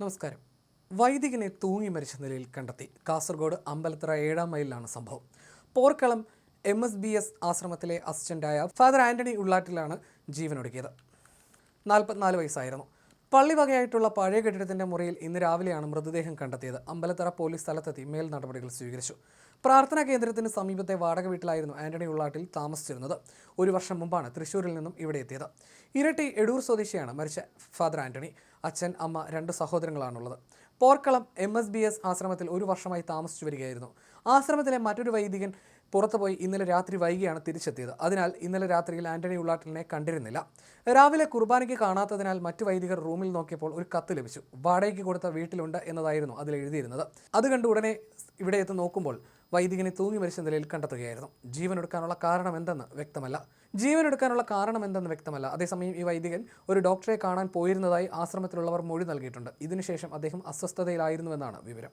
നമസ്കാരം. വൈദികനെ തൂങ്ങി മരിച്ച നിലയിൽ കണ്ടെത്തി. കാസർഗോഡ് അമ്പലത്തറ ഏഴാം മൈലിലാണ് സംഭവം. Porkalam M S B S ആശ്രമത്തിലെ അസിസ്റ്റന്റായ ഫാദർ ആന്റണി ഉള്ളാട്ടിലാണ് ജീവനൊടുക്കിയത്. നാൽപ്പത്തിനാല് വയസ്സായിരുന്നു. പള്ളി വകയായിട്ടുള്ള പഴയ കെട്ടിടത്തിന്റെ മുറിയിൽ ഇന്ന് രാവിലെയാണ് മൃതദേഹം കണ്ടെത്തിയത്. അമ്പലത്തറ പോലീസ് സ്ഥലത്തെത്തി മേൽ നടപടികൾ സ്വീകരിച്ചു. പ്രാർത്ഥനാ കേന്ദ്രത്തിന് സമീപത്തെ വാടക വീട്ടിലായിരുന്നു ആന്റണി ഉള്ളാട്ടിൽ താമസിച്ചിരുന്നത്. ഒരു വർഷം മുമ്പാണ് തൃശ്ശൂരിൽ നിന്നും ഇവിടെ എത്തിയത്. ഇരട്ടി എടൂർ സ്വദേശിയാണ് മരിച്ച ഫാദർ ആന്റണി. അച്ഛൻ അമ്മ രണ്ട് സഹോദരങ്ങളാണുള്ളത്. Porkalam M S B S ആശ്രമത്തിൽ ഒരു വർഷമായി താമസിച്ചു വരികയായിരുന്നു. ആശ്രമത്തിലെ മറ്റൊരു വൈദികൻ പുറത്തുപോയി ഇന്നലെ രാത്രി വൈകിയാണ് തിരിച്ചെത്തിയത്. അതിനാൽ ഇന്നലെ രാത്രിയിൽ ആന്റണി ഉള്ളാട്ടിലിനെ കണ്ടിരുന്നില്ല. രാവിലെ കുർബാനയ്ക്ക് കാണാത്തതിനാൽ മറ്റു വൈദികർ റൂമിൽ നോക്കിയപ്പോൾ ഒരു കത്ത് ലഭിച്ചു. വാടകയ്ക്ക് കൊടുത്ത വീട്ടിലുണ്ട് എന്നതായിരുന്നു അതിൽ എഴുതിയിരുന്നത്. അത് കണ്ട് ഉടനെ ഇവിടെ എത്തി നോക്കുമ്പോൾ വൈദികനെ തൂങ്ങി മരിച്ച നിലയിൽ കണ്ടെത്തുകയായിരുന്നു. ജീവനെടുക്കാനുള്ള കാരണം എന്തെന്ന് വ്യക്തമല്ല. ജീവനെടുക്കാനുള്ള കാരണം എന്തെന്ന് വ്യക്തമല്ല. അതേസമയം ഈ വൈദികൻ ഒരു ഡോക്ടറെ കാണാൻ പോയിരുന്നതായി ആശ്രമത്തിലുള്ളവർ മൊഴി നൽകിയിട്ടുണ്ട്. ഇതിനുശേഷം അദ്ദേഹം അസ്വസ്ഥതയിലായിരുന്നുവെന്നാണ് വിവരം.